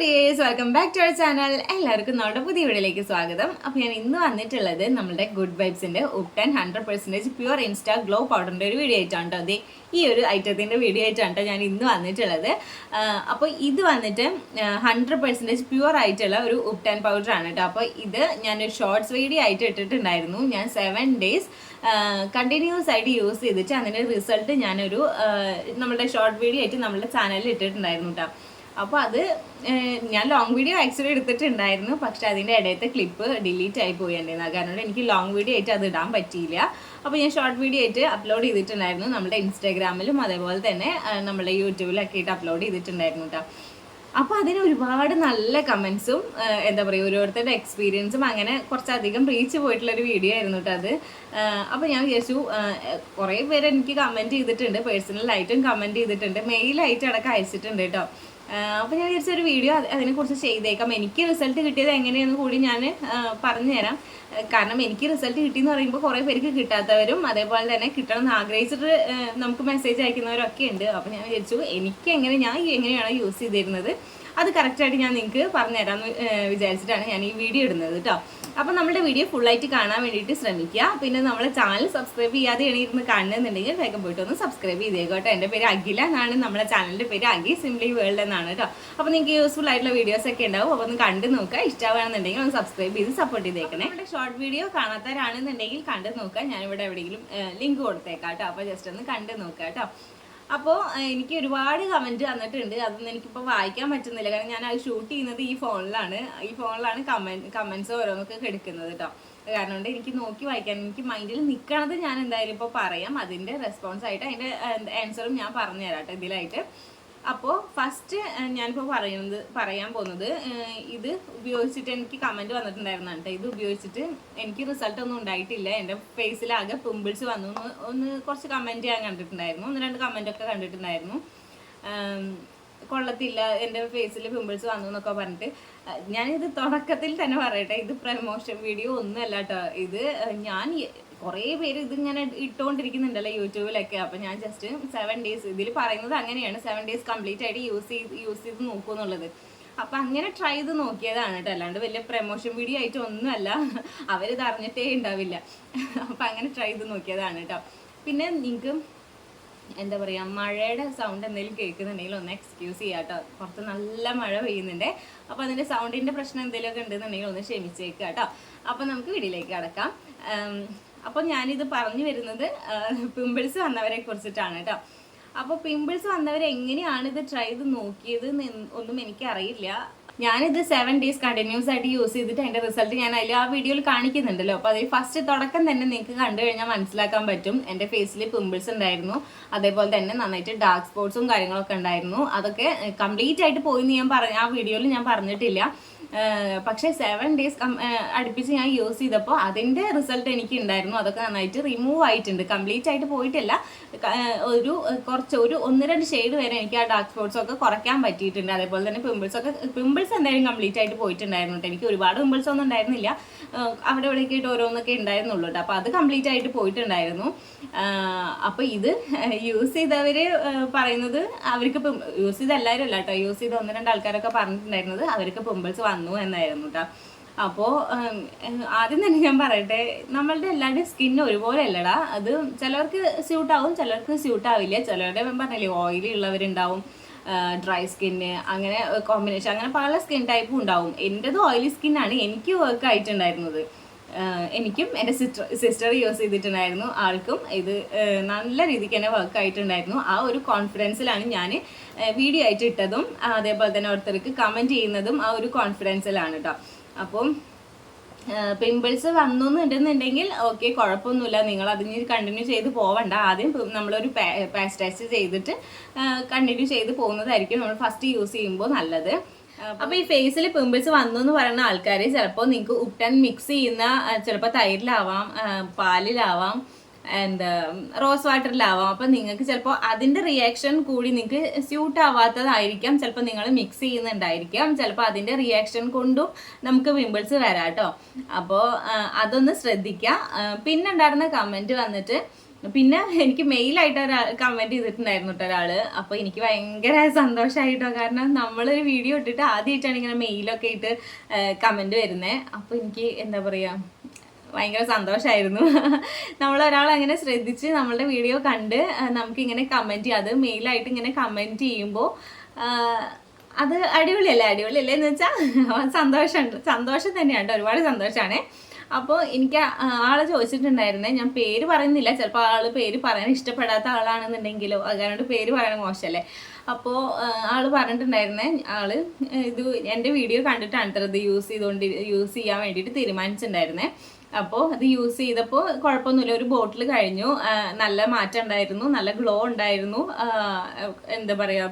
Dears welcome back to our channel എല്ലാവർക്കും നമ്മുടെ പുതിയ വീഡിയോയിലേക്ക് സ്വാഗതം. അപ്പോൾ ഞാൻ ഇന്ന് വന്നിട്ടുള്ളത് നമ്മുടെ good വൈബ്സിന്റെ ubtan hundred percentage pure insta glow പൗഡറിന്റെ ഒരു വീഡിയോ ആയിട്ടാണ് കേട്ടോ അതെ ഈ ഒരു ഐറ്റത്തിന്റെ വീഡിയോ ആയിട്ടാണ് ട്ടോ ഞാൻ ഇന്ന് വന്നിട്ടുള്ളത്. അപ്പോൾ ഇത് വന്നിട്ട് ഹൺഡ്രഡ് പെർസെന്റേജ് പ്യുവർ ആയിട്ടുള്ള ഒരു ഉപ്ടൻ പൗഡറാണ് കേട്ടോ അപ്പോൾ ഇത് ഞാനൊരു ഷോർട്സ് വീഡിയോ ആയിട്ട് ഇട്ടിട്ടുണ്ടായിരുന്നു. ഞാൻ സെവൻ ഡേയ്സ് കണ്ടിന്യൂസ് ആയിട്ട് യൂസ് ചെയ്തിട്ട് അതിന്റെ റിസൾട്ട് ഞാനൊരു നമ്മുടെ ഷോർട്ട് വീഡിയോ ആയിട്ട് നമ്മുടെ ചാനലിൽ ഇട്ടിട്ടുണ്ടായിരുന്നു കേട്ടോ അപ്പോൾ അത് ഞാൻ ലോങ് വീഡിയോ ആക്ച്വലി എടുത്തിട്ടുണ്ടായിരുന്നു. പക്ഷെ അതിന്റെ ഇടയത്തെ ക്ലിപ്പ് ഡിലീറ്റ് ആയി പോയി എന്റെ കാരണം എനിക്ക് ലോങ് വീഡിയോ ആയിട്ട് അത് ഇടാൻ പറ്റിയില്ല. അപ്പോൾ ഞാൻ ഷോർട്ട് വീഡിയോ ആയിട്ട് അപ്ലോഡ് ചെയ്തിട്ടുണ്ടായിരുന്നു നമ്മുടെ ഇൻസ്റ്റാഗ്രാമിലും അതേപോലെ തന്നെ നമ്മുടെ യൂട്യൂബിലൊക്കെ ആയിട്ട് അപ്ലോഡ് ചെയ്തിട്ടുണ്ടായിരുന്നു കേട്ടോ അപ്പോൾ അതിന് ഒരുപാട് നല്ല കമൻസും എന്താ പറയുക ഓരോരുത്തരുടെ എക്സ്പീരിയൻസും അങ്ങനെ കുറച്ചധികം റീച്ച് പോയിട്ടുള്ളൊരു വീഡിയോ ആയിരുന്നു കേട്ടോ അത്. അപ്പോൾ ഞാൻ വിചാരിച്ചു കുറേ പേര് എനിക്ക് കമന്റ് ചെയ്തിട്ടുണ്ട് പേഴ്സണലായിട്ടും കമന്റ് ചെയ്തിട്ടുണ്ട് മെയിലായിട്ട് അടക്കം അയച്ചിട്ടുണ്ട് കേട്ടോ അപ്പോൾ ഞാൻ വിചാരിച്ച ഒരു വീഡിയോ അതിനെക്കുറിച്ച് ചെയ്തേക്കാം. എനിക്ക് റിസൾട്ട് കിട്ടിയത് എങ്ങനെയെന്ന് കൂടി ഞാൻ പറഞ്ഞു തരാം കാരണം എനിക്ക് റിസൾട്ട് കിട്ടിയെന്ന് പറയുമ്പോൾ കുറേ പേർക്ക് കിട്ടാത്തവരും അതേപോലെ തന്നെ കിട്ടണം എന്ന് ആഗ്രഹിച്ചിട്ട് നമുക്ക് മെസ്സേജ് അയക്കുന്നവരൊക്കെ ഉണ്ട്. അപ്പോൾ ഞാൻ വിചാരിച്ചു എനിക്ക് എങ്ങനെ ഞാൻ എങ്ങനെയാണ് യൂസ് ചെയ്തിരുന്നത്? അത് കറക്റ്റായിട്ട് ഞാൻ നിങ്ങൾക്ക് പറഞ്ഞുതരാമെന്ന് വിചാരിച്ചിട്ടാണ് ഞാൻ ഈ വീഡിയോ ഇടുന്നത് കേട്ടോ അപ്പോൾ നമ്മുടെ വീഡിയോ ഫുള്ളായിട്ട് കാണാൻ വേണ്ടിയിട്ട് ശ്രമിക്കുക. പിന്നെ നമ്മുടെ ചാനൽ സബ്സ്ക്രൈബ് ചെയ്യാതെ ഇരുന്ന് കാണുന്നുണ്ടെങ്കിൽ വേഗം പോയിട്ട് ഒന്ന് സബ്സ്ക്രൈബ് ചെയ്തേക്കോ കേട്ടോ. എന്റെ പേര് അഖില എന്നാണ് നമ്മുടെ ചാനലിന്റെ പേര് അഖി സിംപ്ലി വേൾഡ് എന്നാണ് കേട്ടോ. അപ്പോൾ നിങ്ങൾക്ക് യൂസ്ഫുൾ ആയിട്ടുള്ള വീഡിയോസ് ഒക്കെ ഉണ്ടാവും. അപ്പോൾ ഒന്ന് കണ്ടു നോക്കുക. ഇഷ്ടമാണെന്നുണ്ടെങ്കിൽ ഒന്ന് സബ്സ്ക്രൈബ് ചെയ്ത് സപ്പോർട്ട് ചെയ്തേക്കണേ. നമ്മുടെ ഷോർട്ട് വീഡിയോ കാണാത്തവരാണെന്നുണ്ടെങ്കിൽ കണ്ടു നോക്കുക. ഞാനിവിടെ എവിടെയെങ്കിലും ലിങ്ക് കൊടുത്തേക്കാം കേട്ടോ. അപ്പോൾ ജസ്റ്റ് ഒന്ന് കണ്ടു നോക്കുക കേട്ടോ. അപ്പോൾ എനിക്ക് ഒരുപാട് കമന്റ് വന്നിട്ടുണ്ട്. അതൊന്നും എനിക്കിപ്പോൾ വായിക്കാൻ പറ്റുന്നില്ല. കാരണം ഞാൻ അത് ഷൂട്ട് ചെയ്യുന്നത് ഈ ഫോണിലാണ് ഈ ഫോണിലാണ് കമന്റ് കമൻസ് ഓരോന്നൊക്കെ എടുക്കുന്നത് കേട്ടോ കാരണം കൊണ്ട് എനിക്ക് നോക്കി വായിക്കാൻ എനിക്ക് മൈൻഡിൽ നിൽക്കണത് ഞാൻ എന്തായാലും ഇപ്പോൾ പറയാം. അതിന്റെ റെസ്പോൺസ് ആയിട്ട് അതിന്റെ ആൻസറും ഞാൻ പറഞ്ഞു തരാം കേട്ടോ ഇതിലായിട്ട്. അപ്പോൾ ഫസ്റ്റ് ഞാനിപ്പോൾ പറയുന്നത് പറയാൻ പോകുന്നത് ഇത് ഉപയോഗിച്ചിട്ട് എനിക്ക് കമന്റ് വന്നിട്ടുണ്ടായിരുന്നു കേട്ടോ ഇത് ഉപയോഗിച്ചിട്ട് എനിക്ക് റിസൾട്ട് ഒന്നും ഉണ്ടായിട്ടില്ല. എന്റെ ഫേസിലാകെ പിമ്പിൾസ് വന്നു ഒന്ന് കുറച്ച് കമന്റ് ഞാൻ കണ്ടിട്ടുണ്ടായിരുന്നു. ഒന്ന് രണ്ട് കമന്റ് ഒക്കെ കണ്ടിട്ടുണ്ടായിരുന്നു. കൊള്ളത്തില്ല എന്റെ ഫേസിൽ പിമ്പിൾസ് വന്നു എന്നൊക്കെ പറഞ്ഞിട്ട്. ഞാനിത് തുടക്കത്തിൽ തന്നെ പറയട്ടെ. ഇത് പ്രമോഷൻ വീഡിയോ ഒന്നുമല്ല കേട്ടോ ഇത് ഞാൻ കുറേ പേര് ഇതിങ്ങനെ ഇട്ടുകൊണ്ടിരിക്കുന്നുണ്ടല്ലോ യൂട്യൂബിലൊക്കെ. അപ്പം ഞാൻ ജസ്റ്റ് സെവൻ ഡേയ്സ് ഇതിൽ പറയുന്നത് അങ്ങനെയാണ്. സെവൻ ഡേയ്സ് കംപ്ലീറ്റ് ആയിട്ട് യൂസ് ചെയ്ത് യൂസ് ചെയ്ത് നോക്കൂ എന്നുള്ളത്. അപ്പം അങ്ങനെ ട്രൈ ചെയ്ത് നോക്കിയതാണ് കേട്ടോ. അല്ലാണ്ട് വലിയ പ്രൊമോഷൻ വീഡിയോ ആയിട്ട് ഒന്നുമല്ല. അവരിത് അറിഞ്ഞിട്ടേ ഉണ്ടാവില്ല. അപ്പം അങ്ങനെ ട്രൈ ചെയ്ത് നോക്കിയതാണ് കേട്ടോ. പിന്നെ നിങ്ങൾക്ക് എന്താ പറയുക മഴയുടെ സൗണ്ട് എന്തെങ്കിലും കേൾക്കുന്നുണ്ടെങ്കിൽ ഒന്ന് എക്സ്ക്യൂസ് ചെയ്യാം കേട്ടോ. പുറത്ത് നല്ല മഴ പെയ്യുന്നുണ്ട്. അപ്പോൾ അതിന്റെ സൗണ്ടിന്റെ പ്രശ്നം എന്തെങ്കിലുമൊക്കെ ഉണ്ടെന്നുണ്ടെങ്കിൽ ഒന്ന് ക്ഷമിച്ചേക്കുക കേട്ടോ. അപ്പോൾ നമുക്ക് വീട്ടിലേക്ക് കടക്കാം. അപ്പോൾ ഞാനിത് പറഞ്ഞു വരുന്നത് പിമ്പിൾസ് വന്നവരെ കുറിച്ചിട്ടാണ് കേട്ടോ. അപ്പോൾ പിമ്പിൾസ് വന്നവർ എങ്ങനെയാണ് ഇത് ട്രൈ ചെയ്ത് നോക്കിയത് ഒന്നും എനിക്കറിയില്ല. ഞാനിത് സെവൻ ഡേയ്സ് കണ്ടിന്യൂസ് ആയിട്ട് യൂസ് ചെയ്തിട്ട് അതിന്റെ റിസൾട്ട് ഞാൻ അതിൽ ആ വീഡിയോയിൽ കാണിക്കുന്നുണ്ടല്ലോ. അപ്പോൾ അതിൽ ഫസ്റ്റ് തുടക്കം തന്നെ നിങ്ങൾക്ക് കണ്ടു കഴിഞ്ഞാൽ മനസ്സിലാക്കാൻ പറ്റും. എന്റെ ഫേസിൽ പിമ്പിൾസ് ഉണ്ടായിരുന്നു. അതേപോലെ തന്നെ നന്നായിട്ട് ഡാർക്ക് സ്പോട്ട്സും കാര്യങ്ങളൊക്കെ ഉണ്ടായിരുന്നു. അതൊക്കെ കംപ്ലീറ്റ് ആയിട്ട് പോയി എന്ന് ഞാൻ പറഞ്ഞ ആ വീഡിയോയിൽ ഞാൻ പറഞ്ഞിട്ടില്ല. പക്ഷേ സെവൻ ഡേയ്സ് അടുപ്പിച്ച് ഞാൻ യൂസ് ചെയ്തപ്പോൾ അതിന്റെ റിസൾട്ട് എനിക്ക് ഉണ്ടായിരുന്നു അതൊക്കെ നന്നായിട്ട് റിമൂവ് ആയിട്ടുണ്ട്. കംപ്ലീറ്റ് ആയിട്ട് പോയിട്ടില്ല. ഒരു കുറച്ച് ഒരു ഒന്ന് രണ്ട് ഷെയ്ഡ് വരെ എനിക്ക് ആ ഡാർക്ക് സ്പോട്ട്സ് ഒക്കെ കുറയ്ക്കാൻ പറ്റിയിട്ടുണ്ട്. അതേപോലെ തന്നെ പിമ്പിൾസ് ഒക്കെ പിമ്പിൾസ് എന്തായാലും കംപ്ലീറ്റ് ആയിട്ട് പോയിട്ടുണ്ടായിരുന്നു എനിക്ക് ഒരുപാട് പിമ്പിൾസ് ഒന്നും ഉണ്ടായിരുന്നില്ല. അവിടെ ഇവിടെ ആയിട്ട് ഓരോന്നൊക്കെ ഉണ്ടായിരുന്നുള്ളൂ അപ്പോൾ അത് കംപ്ലീറ്റ് ആയിട്ട് പോയിട്ടുണ്ടായിരുന്നു. അപ്പോൾ ഇത് യൂസ് ചെയ്തവർ പറയുന്നത് അവർക്ക് യൂസ് ചെയ്ത എല്ലാവരും അല്ല കേട്ടോ. യൂസ് ചെയ്ത ഒന്ന് രണ്ട് ആൾക്കാരൊക്കെ പറഞ്ഞിട്ടുണ്ടായിരുന്നത് അവർക്ക് പിമ്പിൾസ് വന്നു എന്നായിരുന്നു കേട്ടോ അപ്പോൾ ആദ്യം തന്നെ ഞാൻ പറയട്ടെ നമ്മളുടെ എല്ലാവരുടെയും സ്കിൻ ഒരുപോലെ അല്ലടാ അത് ചിലർക്ക് സ്യൂട്ട് ആവും ചിലർക്ക് സ്യൂട്ട് ആവില്ല ചിലരുടെ പറഞ്ഞില്ലേ ഓയിലി ഉള്ളവരുണ്ടാവും ഡ്രൈ സ്കിന്ന് അങ്ങനെ കോമ്പിനേഷൻ അങ്ങനെ പല സ്കിൻ ടൈപ്പും ഉണ്ടാവും. എന്റെത് ഓയിലി സ്കിന്നാണ് എനിക്ക് വർക്ക് ആയിട്ടുണ്ടായിരുന്നത്. എനിക്കും എന്റെ സിസ്റ്റർ സിസ്റ്റർ യൂസ് ചെയ്തിട്ടുണ്ടായിരുന്നു. ആൾക്കും ഇത് നല്ല രീതിക്ക് തന്നെ വർക്ക് ആയിട്ടുണ്ടായിരുന്നു. ആ ഒരു കോൺഫിഡൻസിലാണ് ഞാൻ വീഡിയോ ആയിട്ട് ഇട്ടതും അതേപോലെ തന്നെ ഓരോരുത്തർക്ക് കമന്റ് ചെയ്യുന്നതും ആ ഒരു കോൺഫിഡൻസിലാണ് കേട്ടോ അപ്പം പിമ്പിൾസ് വന്നു എന്നുണ്ടെന്നുണ്ടെങ്കിൽ ഓക്കെ കുഴപ്പമൊന്നുമില്ല. നിങ്ങൾ അതിന് കണ്ടിന്യൂ ചെയ്ത് പോവണ്ട. ആദ്യം നമ്മളൊരു പാസ്റ്റൈസ് ചെയ്തിട്ട് കണ്ടിന്യൂ ചെയ്ത് പോകുന്നതായിരിക്കും നമ്മൾ ഫസ്റ്റ് യൂസ് ചെയ്യുമ്പോൾ നല്ലത്. അപ്പൊ ഈ ഫേസിൽ പിമ്പിൾസ് വന്നു എന്ന് പറയുന്ന ആൾക്കാർ ചിലപ്പോൾ നിങ്ങൾക്ക് ഉപ്ടൻ മിക്സ് ചെയ്യുന്ന ചിലപ്പോൾ തൈരിലാവാം പാലിലാവാം എന്താ റോസ് വാട്ടറിലാവാം അപ്പം നിങ്ങൾക്ക് ചിലപ്പോൾ അതിന്റെ റിയാക്ഷൻ കൂടി നിങ്ങൾക്ക് സ്യൂട്ട് ആവാത്തതായിരിക്കാം. ചിലപ്പോൾ നിങ്ങൾ മിക്സ് ചെയ്യുന്നുണ്ടായിരിക്കാം. ചിലപ്പോൾ അതിന്റെ റിയാക്ഷൻ കൊണ്ടും നമുക്ക് പിമ്പിൾസ് വരാം കേട്ടോ അപ്പോൾ അതൊന്ന് ശ്രദ്ധിക്കുക ആ, പിന്നെ ഉണ്ടായിരുന്ന കമന്റ് വന്നിട്ട് പിന്നെ എനിക്ക് മെയിലായിട്ട് ഒരാൾ കമന്റ് ചെയ്തിട്ടുണ്ടായിരുന്നു കേട്ടോ ഒരാൾ അപ്പോൾ എനിക്ക് ഭയങ്കര സന്തോഷമായിട്ടോ കാരണം നമ്മളൊരു വീഡിയോ ഇട്ടിട്ട് ആദ്യമായിട്ടാണ് ഇങ്ങനെ മെയിലൊക്കെ ഇട്ട് കമന്റ് വരുന്നത് അപ്പോൾ എനിക്ക് എന്താ പറയുക ഭയങ്കര സന്തോഷമായിരുന്നു നമ്മൾ ഒരാൾ അങ്ങനെ ശ്രദ്ധിച്ച് നമ്മളുടെ വീഡിയോ കണ്ട് നമുക്ക് നമുക്കിങ്ങനെ കമന്റ് ചെയ്യുക അത് മെയിലായിട്ട് ഇങ്ങനെ കമന്റ് ചെയ്യുമ്പോൾ അത് അടിപൊളിയല്ലേ? അടിപൊളിയല്ലേ എന്ന് വെച്ചാൽ സന്തോഷമുണ്ട് സന്തോഷം തന്നെയാണ് ഒരുപാട് സന്തോഷമാണ് അപ്പോൾ എനിക്ക് ആളെ ചോദിച്ചിട്ടുണ്ടായിരുന്നേ ഞാൻ പേര് പറയുന്നില്ല. ചിലപ്പോൾ ആൾ പേര് പറയാൻ ഇഷ്ടപ്പെടാത്ത ആളാണെന്നുണ്ടെങ്കിലോ അതുകൊണ്ട് പേര് പറയാൻ മോശമല്ലേ അപ്പോൾ ആൾ പറഞ്ഞിട്ടുണ്ടായിരുന്നേ ആൾ ഇത് എന്റെ വീഡിയോ കണ്ടിട്ടാണ് ഇത് യൂസ് ചെയ്തുകൊണ്ട് യൂസ് ചെയ്യാൻ വേണ്ടിയിട്ട് തീരുമാനിച്ചിട്ടുണ്ടായിരുന്നേ. അപ്പോൾ അത് യൂസ് ചെയ്തപ്പോൾ കുഴപ്പമൊന്നുമില്ല. ഒരു ബോട്ടിൽ കഴിഞ്ഞു. നല്ല മാറ്റം ഉണ്ടായിരുന്നു. നല്ല ഗ്ലോ ഉണ്ടായിരുന്നു. എന്താ പറയുക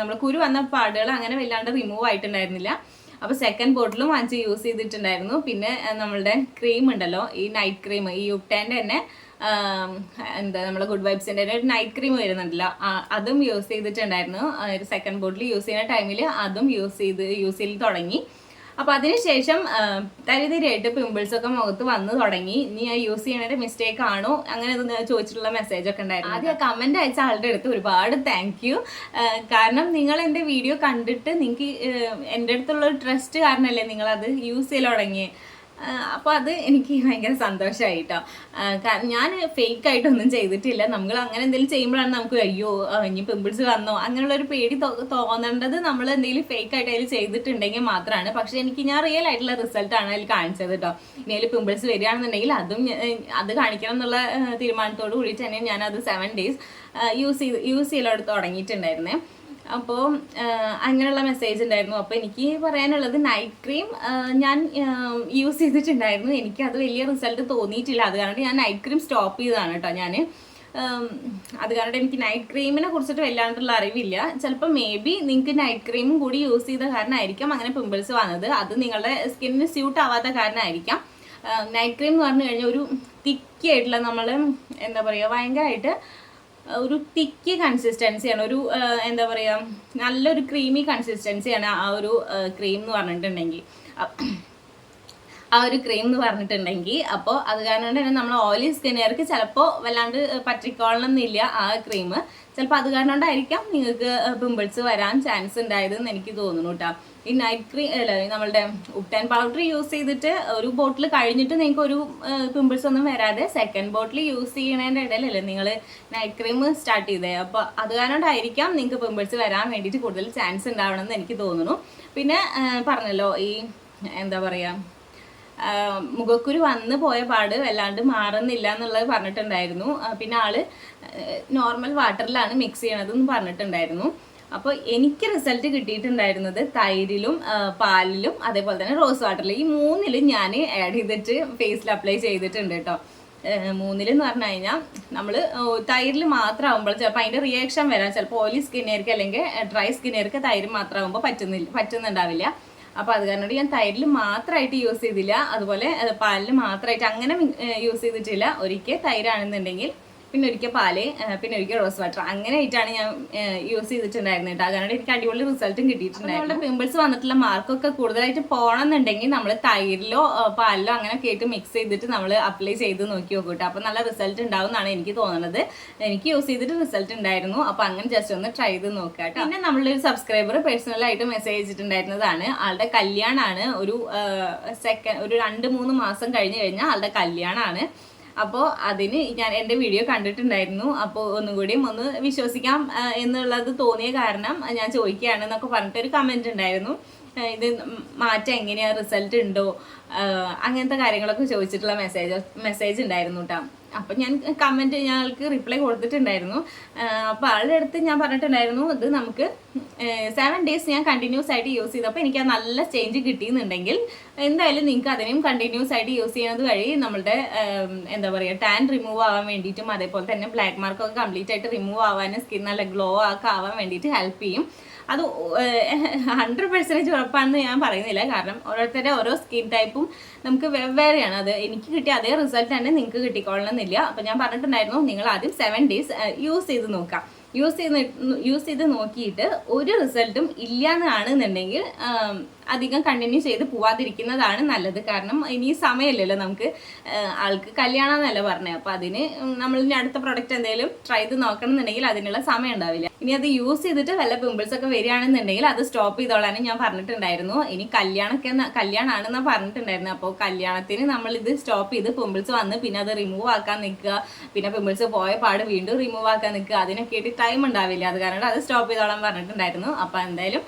നമ്മൾ കുരു വന്ന പാടുകൾ അങ്ങനെ വല്ലാണ്ട് റിമൂവ് ആയിട്ടുണ്ടായിരുന്നില്ല. അപ്പോൾ സെക്കൻഡ് ബോട്ടിലും വാങ്ങിച്ച് യൂസ് ചെയ്തിട്ടുണ്ടായിരുന്നു. പിന്നെ നമ്മളുടെ ക്രീം ഉണ്ടല്ലോ ഈ നൈറ്റ് ക്രീം ഈ യുക്ടാന്റെ തന്നെ എന്താ നമ്മളെ ഗുഡ് വൈബ്സിന്റെ ഒരു നൈറ്റ് ക്രീം വരുന്നുണ്ടല്ലോ. അതും യൂസ് ചെയ്തിട്ടുണ്ടായിരുന്നു. ഒരു സെക്കൻഡ് ബോട്ടിൽ യൂസ് ചെയ്യുന്ന ടൈമിൽ അതും യൂസ് ചെയ്ത് യൂസ് ചെയ്ത് തുടങ്ങി. അപ്പൊ അതിനുശേഷം തരിതരിയായിട്ട് പിമ്പിൾസ് ഒക്കെ മുഖത്ത് വന്നു തുടങ്ങി. നീ യൂസ് ചെയ്യണൊരു മിസ്റ്റേക്ക് ആണോ? അങ്ങനെ ചോദിച്ചിട്ടുള്ള മെസ്സേജ് ഒക്കെ ഉണ്ടായിരുന്നു. ആദ്യം കമന്റ് അയച്ച ആളുടെ അടുത്ത് ഒരുപാട് താങ്ക് യു കാരണം നിങ്ങൾ എന്റെ വീഡിയോ കണ്ടിട്ട് നിങ്ങൾക്ക് എന്റെ അടുത്തുള്ള ഒരു ട്രസ്റ്റ് നിങ്ങൾ അത് യൂസ് ചെയ്ത് തുടങ്ങി അപ്പോൾ അത് എനിക്ക് ഭയങ്കര സന്തോഷമായി കേട്ടോ ഞാൻ ഫേക്ക് ആയിട്ടൊന്നും ചെയ്തിട്ടില്ല. നമ്മൾ അങ്ങനെ എന്തെങ്കിലും ചെയ്യുമ്പോഴാണ് നമുക്ക് അയ്യോ ഇനി പിമ്പിൾസ് വന്നോ? അങ്ങനെയുള്ള ഒരു പേടി തോന്നേണ്ടത് നമ്മൾ എന്തെങ്കിലും ഫേക്ക് ആയിട്ട് അതിൽ ചെയ്തിട്ടുണ്ടെങ്കിൽ മാത്രമാണ് പക്ഷെ എനിക്ക് ഞാൻ റിയൽ ആയിട്ടുള്ള റിസൾട്ടാണ് അതിൽ കാണിച്ചത് കേട്ടോ ഇനി അതിൽ പിമ്പിൾസ് വരികയാണെന്നുണ്ടെങ്കിൽ അതും അത് കാണിക്കണം എന്നുള്ള തീരുമാനത്തോട് കൂടിയിട്ട് തന്നെ ഞാനത് സെവൻ ഡേയ്സ് യൂസ് ചെയ്ത് യൂസ് ചെയ്യലോട് തുടങ്ങിയിട്ടുണ്ടായിരുന്നേ. അപ്പോൾ അങ്ങനെയുള്ള മെസ്സേജ് ഉണ്ടായിരുന്നു. അപ്പോൾ എനിക്ക് പറയാനുള്ളത് നൈറ്റ് ക്രീം ഞാൻ യൂസ് ചെയ്തിട്ടുണ്ടായിരുന്നു. എനിക്ക് അത് വലിയ റിസൾട്ട് തോന്നിയിട്ടില്ല. അത് കാരണം ഞാൻ നൈറ്റ് ക്രീം സ്റ്റോപ്പ് ചെയ്തതാണ് കേട്ടോ ഞാൻ അത് കാരണം എനിക്ക് നൈറ്റ് ക്രീമിനെ കുറിച്ചിട്ട് വല്ലാണ്ടുള്ള അറിവില്ല. ചിലപ്പോൾ മേ ബി നിങ്ങൾക്ക് നൈറ്റ് ക്രീമും കൂടി യൂസ് ചെയ്ത കാരണമായിരിക്കാം അങ്ങനെ പിമ്പിൾസ് വന്നത്. അത് നിങ്ങളുടെ സ്കിന്നിന് സ്യൂട്ട് ആവാത്ത കാരണമായിരിക്കാം നൈറ്റ് ക്രീം എന്ന് പറഞ്ഞു കഴിഞ്ഞാൽ ഒരു തിക്കായിട്ടുള്ള നമ്മൾ എന്താ പറയുക ഭയങ്കരമായിട്ട് ഒരു തിക്ക് കൺസിസ്റ്റൻസിയാണ് ഒരു എന്താ പറയുക നല്ലൊരു ക്രീമി കൺസിസ്റ്റൻസിയാണ് ആ ഒരു ക്രീം എന്ന് പറഞ്ഞിട്ടുണ്ടെങ്കിൽ. ആ ഒരു ക്രീം എന്ന് പറഞ്ഞിട്ടുണ്ടെങ്കിൽ അപ്പോൾ അത് കാരണം തന്നെ നമ്മൾ ഓയിലി സ്കിന്നുകാർക്ക് ചിലപ്പോൾ വല്ലാണ്ട് പറ്റിക്കോളണമെന്നില്ല ആ ക്രീം ചിലപ്പോൾ അത് കാരണം കൊണ്ടായിരിക്കാം നിങ്ങൾക്ക് പിമ്പിൾസ് വരാൻ ചാൻസ് ഉണ്ടായതെന്ന് എനിക്ക് തോന്നുന്നു കേട്ടോ ഈ നൈറ്റ് ക്രീം അല്ല നമ്മളുടെ ഉപ്റ്റാൻ പൗഡർ യൂസ് ചെയ്തിട്ട് ഒരു ബോട്ടിൽ കഴിഞ്ഞിട്ട് നിങ്ങൾക്ക് ഒരു പിമ്പിൾസ് ഒന്നും വരാതെ സെക്കൻഡ് ബോട്ടിൽ യൂസ് ചെയ്യണതിന്റെ ഇടയിലല്ലേ നിങ്ങൾ നൈറ്റ് ക്രീം സ്റ്റാർട്ട് ചെയ്തത് അപ്പോൾ അത് കാരണം കൊണ്ടായിരിക്കാം നിങ്ങൾക്ക് പിമ്പിൾസ് വരാൻ വേണ്ടിയിട്ട് കൂടുതൽ ചാൻസ് ഉണ്ടാവണമെന്ന് എനിക്ക് തോന്നുന്നു. പിന്നെ പറഞ്ഞല്ലോ ഈ എന്താ പറയുക മുഖക്കുരു വന്ന് പോയ പാട് വല്ലാണ്ട് മാറുന്നില്ല എന്നുള്ളത് പറഞ്ഞിട്ടുണ്ടായിരുന്നു. പിന്നെ ആൾ നോർമൽ വാട്ടറിലാണ് മിക്സ് ചെയ്യണതെന്ന് പറഞ്ഞിട്ടുണ്ടായിരുന്നു. അപ്പോൾ എനിക്ക് റിസൾട്ട് കിട്ടിയിട്ടുണ്ടായിരുന്നത് തൈരിലും പാലിലും അതേപോലെ തന്നെ റോസ് വാട്ടറിലും ഈ മൂന്നിലും ഞാൻ ആഡ് ചെയ്തിട്ട് ഫേസിൽ അപ്ലൈ ചെയ്തിട്ടുണ്ട് കേട്ടോ മൂന്നിലെന്ന് പറഞ്ഞു കഴിഞ്ഞാൽ നമ്മൾ തൈരിൽ മാത്രം ആകുമ്പോൾ ചിലപ്പോൾ അതിന്റെ റിയാക്ഷൻ വരാം. ചിലപ്പോൾ ഓയിലി സ്കിന്നേർക്ക് അല്ലെങ്കിൽ ഡ്രൈ സ്കിന്നേർക്ക് തൈര് മാത്രം ആകുമ്പോൾ പറ്റുന്നില്ല പറ്റുന്നുണ്ടാവില്ല. അപ്പോൾ അത് കാരണം ഞാൻ തൈരിൽ മാത്രമായിട്ട് യൂസ് ചെയ്തില്ല. അതുപോലെ അത് പാലിൽ മാത്രമായിട്ട് അങ്ങനെ യൂസ് ചെയ്തിട്ടില്ല. ഒരിക്കൽ തൈരാണെന്നുണ്ടെങ്കിൽ പിന്നെ ഒരിക്കൽ പാൽ പിന്നെ ഒരിക്കൽ റോസ് വാട്ടർ. അങ്ങനെ ആയിട്ടാണ് ഞാൻ യൂസ് ചെയ്തിട്ടുണ്ടായിരുന്നത് കേട്ടോ. അതുകൊണ്ട് എനിക്ക് അടിപൊളി റിസൾട്ടും കിട്ടിയിട്ടുണ്ടായിരുന്നു. പിമ്പിൾസ് വന്നിട്ടുള്ള മാർക്കൊക്കെ കൂടുതലായിട്ട് പോകണമെന്നുണ്ടെങ്കിൽ നമ്മൾ തൈരിലോ പാലിലോ അങ്ങനെ കേട്ട് മിക്സ് ചെയ്തിട്ട് നമ്മൾ അപ്ലൈ ചെയ്ത് നോക്കി നോക്കും കേട്ടോ. അപ്പോൾ നല്ല റിസൾട്ട് ഉണ്ടാവും എന്നാണ് എനിക്ക് തോന്നുന്നത് എനിക്ക് യൂസ് ചെയ്തിട്ട് റിസൾട്ട് ഉണ്ടായിരുന്നു. അപ്പോൾ അങ്ങനെ ജസ്റ്റ് ഒന്ന് ട്രൈ ചെയ്ത് നോക്കുക കേട്ടോ. പിന്നെ നമ്മളുടെ ഒരു സബ്സ്ക്രൈബർ പേഴ്സണലായിട്ട് മെസ്സേജ് അയച്ചിട്ടുണ്ടായിരുന്നതാണ്. ആളുടെ കല്യാണമാണ് ഒരു സെക്കൻഡ് ഒരു രണ്ട് മൂന്ന് മാസം കഴിഞ്ഞ് കഴിഞ്ഞാൽ ആളുടെ കല്യാണമാണ് അപ്പോൾ അതിന് ഞാൻ എന്റെ വീഡിയോ കണ്ടിട്ടുണ്ടായിരുന്നു. അപ്പോൾ ഒന്നും കൂടിയും ഒന്ന് വിശ്വസിക്കാം എന്നുള്ളത് തോന്നിയ കാരണം ഞാൻ ചോദിക്കുകയാണ് എന്നൊക്കെ പറഞ്ഞിട്ടൊരു കമന്റ് ഉണ്ടായിരുന്നു. ഇത് മാറ്റം എങ്ങനെയാ? റിസൾട്ട് ഉണ്ടോ? അങ്ങനത്തെ കാര്യങ്ങളൊക്കെ ചോദിച്ചിട്ടുള്ള മെസ്സേജ് മെസ്സേജ് ഉണ്ടായിരുന്നു കേട്ടോ അപ്പം ഞാൻ കമന്റ് ഞങ്ങൾക്ക് റിപ്ലൈ കൊടുത്തിട്ടുണ്ടായിരുന്നു. അപ്പോൾ ആളുടെ അടുത്ത് ഞാൻ പറഞ്ഞിട്ടുണ്ടായിരുന്നു ഇത് നമുക്ക് സെവൻ ഡേയ്സ് ഞാൻ കണ്ടിന്യൂസ് ആയിട്ട് യൂസ് ചെയ്തപ്പോൾ എനിക്ക് ആ നല്ല ചേഞ്ച് കിട്ടിയെന്നുണ്ടെങ്കിൽ എന്തായാലും നിങ്ങൾക്ക് അതിനെയും കണ്ടിന്യൂസ് ആയിട്ട് യൂസ് ചെയ്യുന്നത് വഴി നമ്മളുടെ എന്താ പറയുക ടാൻ റിമൂവ് ആവാൻ വേണ്ടിയിട്ടും അതേപോലെ തന്നെ ബ്ലാക്ക് മാർക്കൊക്കെ കംപ്ലീറ്റ് ആയിട്ട് റിമൂവ് ആവാനും സ്കിൻ നല്ല ഗ്ലോ ഒക്കെ ആവാൻ വേണ്ടിയിട്ട് ഹെൽപ്പ് ചെയ്യും. അത് ഹൺഡ്രഡ് പെർസെന്റേജ് ഉറപ്പാണെന്ന് ഞാൻ പറയുന്നില്ല. കാരണം ഓരോരുത്തരുടെ ഓരോ സ്കിൻ ടൈപ്പും നമുക്ക് വെവ്വേറെയാണ്. അത് എനിക്ക് കിട്ടിയ അതേ റിസൾട്ട് തന്നെ നിങ്ങൾക്ക് കിട്ടിക്കൊള്ളണമെന്നില്ല അപ്പോൾ ഞാൻ പറഞ്ഞിട്ടുണ്ടായിരുന്നു നിങ്ങൾ ആദ്യം സെവൻ ഡേയ്സ് യൂസ് ചെയ്ത് നോക്കാം യൂസ് ചെയ്ത് യൂസ് ചെയ്ത് നോക്കിയിട്ട് ഒരു റിസൾട്ടും ഇല്ല എന്നാണെന്നുണ്ടെങ്കിൽ ആം, അധികം കണ്ടിന്യൂ ചെയ്ത് പോവാതിരിക്കുന്നതാണ് നല്ലത്. കാരണം ഇനി സമയമില്ലല്ലോ നമുക്ക് ആൾക്ക് കല്യാണം എന്നല്ല പറഞ്ഞത്. അപ്പോൾ അതിന് നമ്മൾ ഇനി അടുത്ത പ്രൊഡക്റ്റ് എന്തെങ്കിലും ട്രൈ ചെയ്ത് നോക്കണം എന്നുണ്ടെങ്കിൽ അതിനുള്ള സമയം ഉണ്ടാവില്ല. ഇനി അത് യൂസ് ചെയ്തിട്ട് വല്ല പിമ്പിൾസ് ഒക്കെ വരികയാണെന്നുണ്ടെങ്കിൽ അത് സ്റ്റോപ്പ് ചെയ്തോളാനും ഞാൻ പറഞ്ഞിട്ടുണ്ടായിരുന്നു. ഇനി കല്യാണമൊക്കെ കല്യാണമാണെന്ന് പറഞ്ഞിട്ടുണ്ടായിരുന്നു. അപ്പോൾ കല്യാണത്തിന് നമ്മൾ ഇത് സ്റ്റോപ്പ് ചെയ്ത് പിമ്പിൾസ് വന്ന് പിന്നെ അത് റിമൂവ് ആക്കാൻ നിൽക്കുക. പിന്നെ പിമ്പിൾസ് പോയ പാട് വീണ്ടും റിമൂവ് ആക്കാൻ നിൽക്കുക. അതിനൊക്കെ ആയിട്ട് ടൈം ഉണ്ടാവില്ല. അത് കാരണം അത് സ്റ്റോപ്പ് ചെയ്തോളാൻ പറഞ്ഞിട്ടുണ്ടായിരുന്നു. അപ്പോൾ എന്തായാലും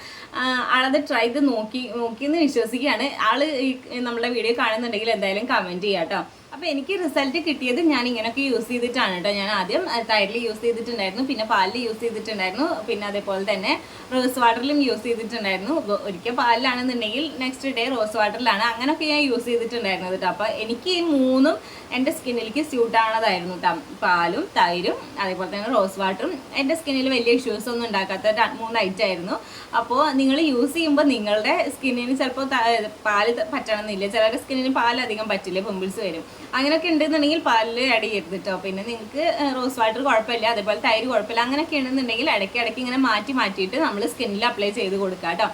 ആളത് ട്രൈ ചെയ്ത് നോക്കി നോക്കിയെന്ന് വിശ്വസിക്കുകയാണ്. ആൾ ഈ നമ്മുടെ വീഡിയോ കാണുന്നുണ്ടെങ്കിൽ എന്തായാലും കമന്റ് ചെയ്യാം കേട്ടോ അപ്പൊ എനിക്ക് റിസൾട്ട് കിട്ടിയത് ഞാൻ ഇങ്ങനെയൊക്കെ യൂസ് ചെയ്തിട്ടാണ് കേട്ടോ. ഞാൻ ആദ്യം തൈരിൽ യൂസ് ചെയ്തിട്ടുണ്ടായിരുന്നു പിന്നെ പാലിൽ യൂസ് ചെയ്തിട്ടുണ്ടായിരുന്നു പിന്നെ അതേപോലെ തന്നെ റോസ് വാട്ടറിലും യൂസ് ചെയ്തിട്ടുണ്ടായിരുന്നു. ഒരിക്കൽ പാലിലാണെന്നുണ്ടെങ്കിൽ നെക്സ്റ്റ് ഡേ റോസ് വാട്ടറിലാണ് അങ്ങനെയൊക്കെ ഞാൻ യൂസ് ചെയ്തിട്ടുണ്ടായിരുന്നത് കേട്ടോ. അപ്പോൾ എനിക്ക് ഈ മൂന്നും എന്റെ സ്കിന്നിലേക്ക് സ്യൂട്ട് ആണതായിരുന്നു കേട്ടോ. പാലും തൈരും അതേപോലെ തന്നെ റോസ് വാട്ടറും എന്റെ സ്കിന്നിൽ വലിയ ഇഷ്യൂസ് ഒന്നും ഉണ്ടാക്കാത്ത മൂന്ന് ഐറ്റം ആയിരുന്നു. അപ്പോൾ നിങ്ങൾ യൂസ് ചെയ്യുമ്പോൾ നിങ്ങളുടെ സ്കിന്നിന് ചിലപ്പോൾ പാൽ പറ്റണമെന്നില്ല. ചിലരുടെ സ്കിന്നിന് പാൽ അധികം പറ്റില്ല പിമ്പിൾസ് വരും. അങ്ങനെയൊക്കെ ഉണ്ടെന്നുണ്ടെങ്കിൽ പാലിൽ ആഡ് ചെയ്യരുത് കേട്ടോ പിന്നെ നിങ്ങൾക്ക് റോസ് വാട്ടർ കുഴപ്പമില്ല അതേപോലെ തൈര് കുഴപ്പമില്ല അങ്ങനെയൊക്കെ ഉണ്ടെന്നുണ്ടെങ്കിൽ ഇടയ്ക്ക് ഇടയ്ക്ക് ഇങ്ങനെ മാറ്റി മാറ്റിയിട്ട് നമ്മൾ സ്കിന്നിൽ അപ്ലൈ ചെയ്ത് കൊടുക്കുക കേട്ടോ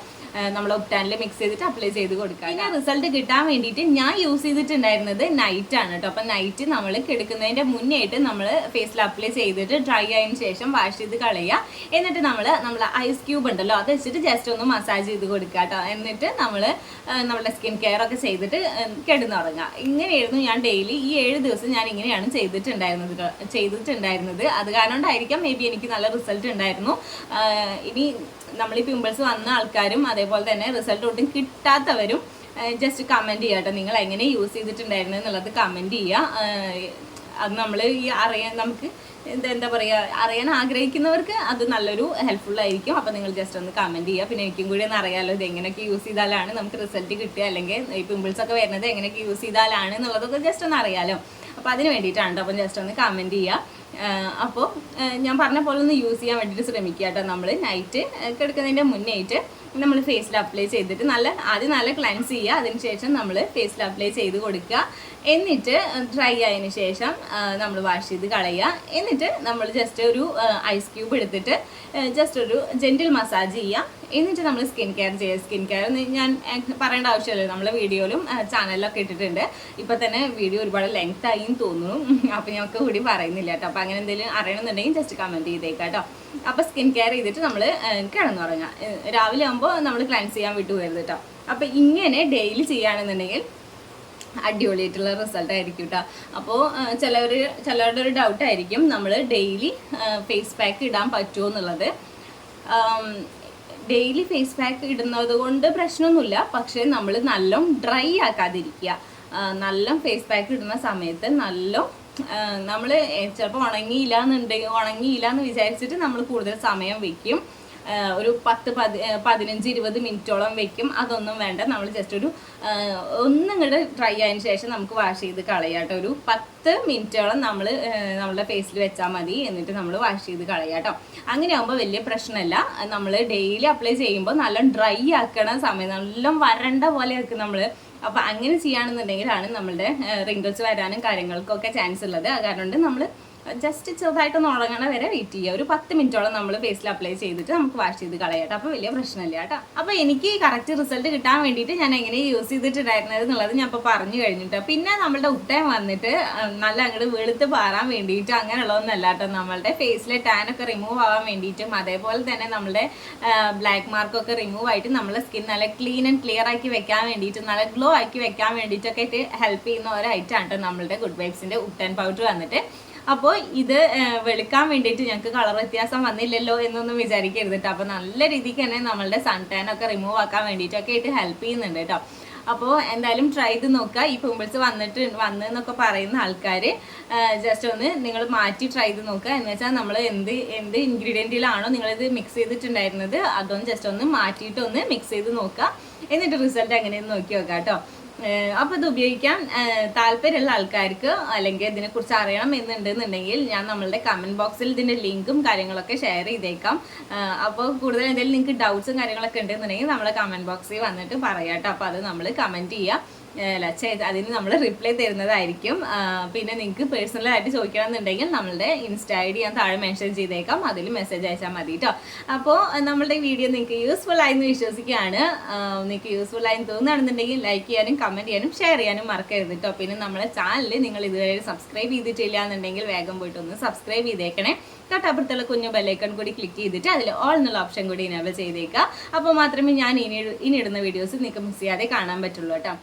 നമ്മൾ ഒപ്റ്റാനിൽ മിക്സ് ചെയ്തിട്ട് അപ്ലൈ ചെയ്ത് കൊടുക്കുക. പിന്നെ റിസൾട്ട് കിട്ടാൻ വേണ്ടിയിട്ട് ഞാൻ യൂസ് ചെയ്തിട്ടുണ്ടായിരുന്നത് നൈറ്റ് ആണ് കേട്ടോ. അപ്പം നൈറ്റ് നമ്മൾ കിടക്കുന്നതിന്റെ മുന്നേ ആയിട്ട് നമ്മൾ ഫേസിൽ അപ്ലൈ ചെയ്തിട്ട് ഡ്രൈ ആയതിന് ശേഷം വാഷ് ചെയ്ത് കളയുക. എന്നിട്ട് നമ്മൾ നമ്മൾ ഐസ് ക്യൂബ് ഉണ്ടല്ലോ അത് വെച്ചിട്ട് ജസ്റ്റ് ഒന്ന് മസാജ് ചെയ്ത് കൊടുക്കുക കേട്ടോ. എന്നിട്ട് നമ്മൾ നമ്മുടെ സ്കിൻ കെയർ ഒക്കെ ചെയ്തിട്ട് കിടന്നുറങ്ങുക. ഇങ്ങനെയായിരുന്നു ഞാൻ ഡെയിലി ഈ ഏഴ് ദിവസം ഞാൻ ഇങ്ങനെയാണ് ചെയ്തിട്ടുണ്ടായിരുന്നത് ട്ടോ. ചെയ്തിട്ടുണ്ടായിരുന്നത്. അത് കാരണം കൊണ്ടായിരിക്കാം മേ ബി എനിക്ക് നല്ല റിസൾട്ട് ഉണ്ടായിരുന്നു. ഇനി നമ്മൾ ഈ പിമ്പിൾസ് വന്ന ആൾക്കാരും അതേപോലെ തന്നെ റിസൾട്ട് ഒട്ടും കിട്ടാത്തവരും ജസ്റ്റ് കമന്റ് ചെയ്യുക കേട്ടോ. നിങ്ങൾ എങ്ങനെ യൂസ് ചെയ്തിട്ടുണ്ടായിരുന്നു എന്നുള്ളത് കമന്റ് ചെയ്യുക. അത് നമ്മൾ ഈ അറിയാൻ നമുക്ക് എന്താ എന്താ പറയുക അറിയാൻ ആഗ്രഹിക്കുന്നവർക്ക് അത് നല്ലൊരു ഹെൽപ്ഫുൾ ആയിരിക്കും. അപ്പോൾ നിങ്ങൾ ജസ്റ്റ് ഒന്ന് കമന്റ് ചെയ്യുക. പിന്നെ എനിക്കും കൂടി ഒന്ന് അറിയാമല്ലോ ഇത് എങ്ങനെയൊക്കെ യൂസ് ചെയ്താലാണ് നമുക്ക് റിസൾട്ട് കിട്ടുക. അല്ലെങ്കിൽ ഈ പിമ്പിൾസ് ഒക്കെ വരുന്നത് എങ്ങനെയൊക്കെ യൂസ് ചെയ്താലാണ് എന്നുള്ളതൊക്കെ ജസ്റ്റ് ഒന്ന് അറിയാമല്ലോ അപ്പോൾ അതിന് വേണ്ടിയിട്ടാണ് അപ്പം ജസ്റ്റ് ഒന്ന് കമന്റ് ചെയ്യുക. അപ്പോൾ ഞാൻ പറഞ്ഞ പോലെ ഒന്ന് യൂസ് ചെയ്യാൻ വേണ്ടിയിട്ട് ശ്രമിക്കുക കേട്ടോ. നമ്മൾ നൈറ്റ് കിടക്കുന്നതിന്റെ മുന്നേ ആയിട്ട് നമ്മൾ ഫേസിൽ അപ്ലൈ ചെയ്തിട്ട് നല്ല ആദ്യം നല്ല ക്ലൻസ് ചെയ്യുക അതിനുശേഷം നമ്മൾ ഫേസിൽ അപ്ലൈ ചെയ്ത് കൊടുക്കുക. എന്നിട്ട് ഡ്രൈ ആയതിനു ശേഷം നമ്മൾ വാഷ് ചെയ്ത് കളയുക. എന്നിട്ട് നമ്മൾ ജസ്റ്റ് ഒരു ഐസ് ക്യൂബ് എടുത്തിട്ട് ജസ്റ്റ് ഒരു ജെന്റിൽ മസാജ് ചെയ്യുക. എന്നിട്ട് നമ്മൾ സ്കിൻ കെയർ ചെയ്യുക. സ്കിൻ കെയർ ഞാൻ പറയേണ്ട ആവശ്യമില്ല നമ്മൾ വീഡിയോയിലും ചാനലിലൊക്കെ ഇട്ടിട്ടുണ്ട്. ഇപ്പം തന്നെ വീഡിയോ ഒരുപാട് ലെങ്ത് ആയി തോന്നുന്നു. അപ്പം ഞങ്ങൾക്ക് കൂടി പറയുന്നില്ല കേട്ടോ. അപ്പം അങ്ങനെ എന്തെങ്കിലും അറിയണമെന്നുണ്ടെങ്കിൽ ജസ്റ്റ് കമന്റ് ചെയ്തേക്കാം കേട്ടോ. അപ്പോൾ സ്കിൻ കെയർ ചെയ്തിട്ട് നമ്മൾ കിടന്നുറങ്ങുക. രാവിലെ ആകുമ്പോൾ നമ്മൾ ക്ലൻസ് ചെയ്യാൻ വിട്ടു പോകരുത് കേട്ടോ അപ്പം ഇങ്ങനെ ഡെയിലി ചെയ്യുകയാണെന്നുണ്ടെങ്കിൽ അടിപൊളിയായിട്ടുള്ള റിസൾട്ട് ആയിരിക്കും കേട്ടോ അപ്പോൾ ചിലവർ ചിലവരുടെ ഒരു ഡൗട്ട് ആയിരിക്കും നമ്മൾ ഡെയിലി ഫേസ് പാക്ക് ഇടാൻ പറ്റുമോ എന്നുള്ളത്. ഡെയിലി ഫേസ് പാക്ക് ഇടുന്നത് കൊണ്ട് പ്രശ്നമൊന്നുമില്ല. പക്ഷേ നമ്മൾ നല്ല ഡ്രൈ ആക്കാതിരിക്കുക. നല്ല ഫേസ് പാക്ക് ഇടുന്ന സമയത്ത് നല്ല നമ്മൾ ചിലപ്പോൾ ഉണങ്ങിയില്ല എന്നുണ്ടെങ്കിൽ ഉണങ്ങിയില്ല എന്ന് വിചാരിച്ചിട്ട് നമ്മൾ കൂടുതൽ സമയം വെക്കും. ആ, ഒരു പത്ത് പതി പതിനഞ്ച് ഇരുപത് മിനിറ്റോളം വെക്കും. അതൊന്നും വേണ്ട. നമ്മൾ ജസ്റ്റ് ഒരു ഒന്നും കൂടെ ഡ്രൈ ആയതിനു ശേഷം നമുക്ക് വാഷ് ചെയ്ത് കളയാട്ടോ ഒരു പത്ത് മിനിറ്റോളം നമ്മൾ നമ്മുടെ ഫേസിൽ വെച്ചാൽ മതി. എന്നിട്ട് നമ്മൾ വാഷ് ചെയ്ത് കളയാട്ടോ അങ്ങനെ ആകുമ്പോൾ വലിയ പ്രശ്നമല്ല. നമ്മൾ ഡെയിലി അപ്ലൈ ചെയ്യുമ്പോൾ നല്ല ഡ്രൈ ആക്കണ സമയം നല്ല വരണ്ട പോലെ ആക്കും നമ്മൾ അപ്പോൾ അങ്ങനെ ചെയ്യുകയാണെന്നുണ്ടെങ്കിലാണ് നമ്മളുടെ റിങ്കിൾസ് വരാനും കാര്യങ്ങൾക്കൊക്കെ ചാൻസ് ഉള്ളത്. കാരണം നമ്മൾ ജസ്റ്റ് ചെറുതായിട്ടൊന്ന് ഉണങ്ങണ വരെ വെയിറ്റ് ചെയ്യുക. ഒരു പത്ത് മിനിറ്റോളം നമ്മൾ ഫേസിൽ അപ്ലൈ ചെയ്തിട്ട് നമുക്ക് വാഷ് ചെയ്ത് കളയാട്ടോ. അപ്പോൾ വലിയ പ്രശ്നമില്ല കേട്ടോ. അപ്പോൾ എനിക്ക് കറക്റ്റ് റിസൾട്ട് കിട്ടാൻ വേണ്ടിയിട്ട് ഞാൻ എങ്ങനെ യൂസ് ചെയ്തിട്ടുണ്ടായിരുന്നത് എന്നുള്ളത് ഞാൻ ഇപ്പോൾ പറഞ്ഞു കഴിഞ്ഞിട്ട്. പിന്നെ നമ്മളുടെ ഉട്ടയം വന്നിട്ട് നല്ല അങ്ങോട്ട് വെളുത്ത് പാറാൻ വേണ്ടിയിട്ട് അങ്ങനെയുള്ളതൊന്നല്ല കേട്ടോ. നമ്മളുടെ ഫേസിലെ ടാൻ ഒക്കെ റിമൂവ് ആവാൻ വേണ്ടിയിട്ടും അതേപോലെ തന്നെ നമ്മളുടെ ബ്ലാക്ക് മാർക്കൊക്കെ റിമൂവ് ആയിട്ട് നമ്മളെ സ്കിൻ നല്ല ക്ലീൻ ആൻഡ് ക്ലിയർ ആക്കി വെക്കാൻ വേണ്ടിയിട്ടും നല്ല ഗ്ലോ ആക്കി വെക്കാൻ വേണ്ടിയിട്ടൊക്കെ ഹെൽപ്പ് ചെയ്യുന്ന ഒരു ഐറ്റം ആണ് കേട്ടോ നമ്മളുടെ ഗുഡ് വൈബ്സിന്റെ ഉട്ടൻ പൗഡർ വന്നിട്ട്. അപ്പോൾ ഇത് വെളുക്കാൻ വേണ്ടിയിട്ട് ഞങ്ങൾക്ക് കളർ വ്യത്യാസം വന്നില്ലല്ലോ എന്നൊന്നും വിചാരിക്കരുത് കേട്ടോ അപ്പോൾ നല്ല രീതിക്ക് തന്നെ നമ്മളുടെ സൺ ടാൻ ഒക്കെ റിമൂവ് ആക്കാൻ വേണ്ടിയിട്ടൊക്കെ ആയിട്ട് ഹെൽപ്പ് ചെയ്യുന്നുണ്ട് കേട്ടോ അപ്പോൾ എന്തായാലും ട്രൈ ചെയ്ത് നോക്കുക ഈ പിമ്പിൾസ് വന്നിട്ട് വന്ന് എന്നൊക്കെ പറയുന്ന ആൾക്കാർ ജസ്റ്റ് ഒന്ന് നിങ്ങൾ മാറ്റി ട്രൈ ചെയ്ത് നോക്കുക എന്ന് വെച്ചാൽ നമ്മൾ എന്ത് എന്ത് ഇൻഗ്രീഡിയന്റിലാണോ നിങ്ങളിത് മിക്സ് ചെയ്തിട്ടുണ്ടായിരുന്നത് അതൊന്ന് ജസ്റ്റ് ഒന്ന് മാറ്റിയിട്ട് ഒന്ന് മിക്സ് ചെയ്ത് നോക്കുക എന്നിട്ട് റിസൾട്ട് എങ്ങനെയെന്ന് നോക്കി നോക്കാം കേട്ടോ അപ്പോൾ ഇത് ഉപയോഗിക്കാൻ താല്പര്യമുള്ള ആൾക്കാർക്ക് അല്ലെങ്കിൽ ഇതിനെക്കുറിച്ച് അറിയണം എന്നുണ്ടെന്നുണ്ടെങ്കിൽ ഞാൻ നമ്മളുടെ കമന്റ് ബോക്സിൽ ഇതിന്റെ ലിങ്കും കാര്യങ്ങളൊക്കെ ഷെയർ ചെയ്തേക്കാം. അപ്പോൾ കൂടുതൽ എന്തെങ്കിലും നിങ്ങൾക്ക് ഡൗട്ട്സും കാര്യങ്ങളൊക്കെ ഉണ്ടെന്നുണ്ടെങ്കിൽ നമ്മളെ കമന്റ് ബോക്സിൽ വന്നിട്ട് പറയാം കേട്ടോ. അപ്പോൾ അത് നമ്മൾ കമന്റ് ചെയ്യുക അല്ല അതിന് നമ്മൾ റിപ്ലൈ തരുന്നതായിരിക്കും. പിന്നെ നിങ്ങൾക്ക് പേഴ്സണലായിട്ട് ചോദിക്കണം എന്നുണ്ടെങ്കിൽ നമ്മളുടെ ഇൻസ്റ്റ ഐ ഡി ഞാൻ താഴെ മെൻഷൻ ചെയ്തേക്കാം. അതിൽ മെസ്സേജ് അയച്ചാൽ മതി കേട്ടോ അപ്പോൾ നമ്മളുടെ വീഡിയോ നിങ്ങൾക്ക് യൂസ്ഫുൾ ആയി എന്ന് വിശ്വസിക്കുകയാണ് നിങ്ങൾക്ക് യൂസ്ഫുൾ ആയി തോന്നുകയാണെന്നുണ്ടെങ്കിൽ ലൈക്ക് ചെയ്യാനും കമന്റ് ചെയ്യാനും ഷെയർ ചെയ്യാനും മറക്കരുത് കേട്ടോ പിന്നെ നമ്മളെ ചാനൽ നിങ്ങൾ ഇതുവരെ സബ്സ്ക്രൈബ് ചെയ്തിട്ടില്ല എന്നുണ്ടെങ്കിൽ വേഗം പോയിട്ടൊന്ന് സബ്സ്ക്രൈബ് ചെയ്തേക്കണേ. തൊട്ടപ്പുറത്തുള്ള കുഞ്ഞു ബെല്ലൈക്കൺ കൂടി ക്ലിക്ക് ചെയ്തിട്ട് അതിൽ ഓൾ എന്നുള്ള ഓപ്ഷൻ കൂടി ഇനേബിൾ ചെയ്തേക്കുക അപ്പോൾ മാത്രമേ ഞാൻ ഇനി ഇനി ഇടുന്ന വീഡിയോസ് നിങ്ങൾക്ക് മിസ് ചെയ്യാതെ കാണാൻ പറ്റുള്ളൂ കേട്ടോ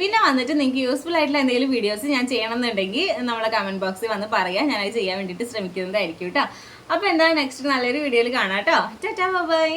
പിന്നെ വന്നിട്ട് നിങ്ങൾക്ക് യൂസ്ഫുൾ ആയിട്ടുള്ള എന്തെങ്കിലും വീഡിയോസ് ഞാൻ ചെയ്യണം എന്നുണ്ടെങ്കിൽ നമ്മളെ കമന്റ് ബോക്സിൽ വന്ന് പറയാം. അത് ചെയ്യാൻ വേണ്ടിയിട്ട് ശ്രമിക്കുന്നതായിരിക്കും കേട്ടോ അപ്പോൾ എന്താ നെക്സ്റ്റ് നല്ലൊരു വീഡിയോയിൽ കാണാം കേട്ടോ ടാറ്റാ ബൈ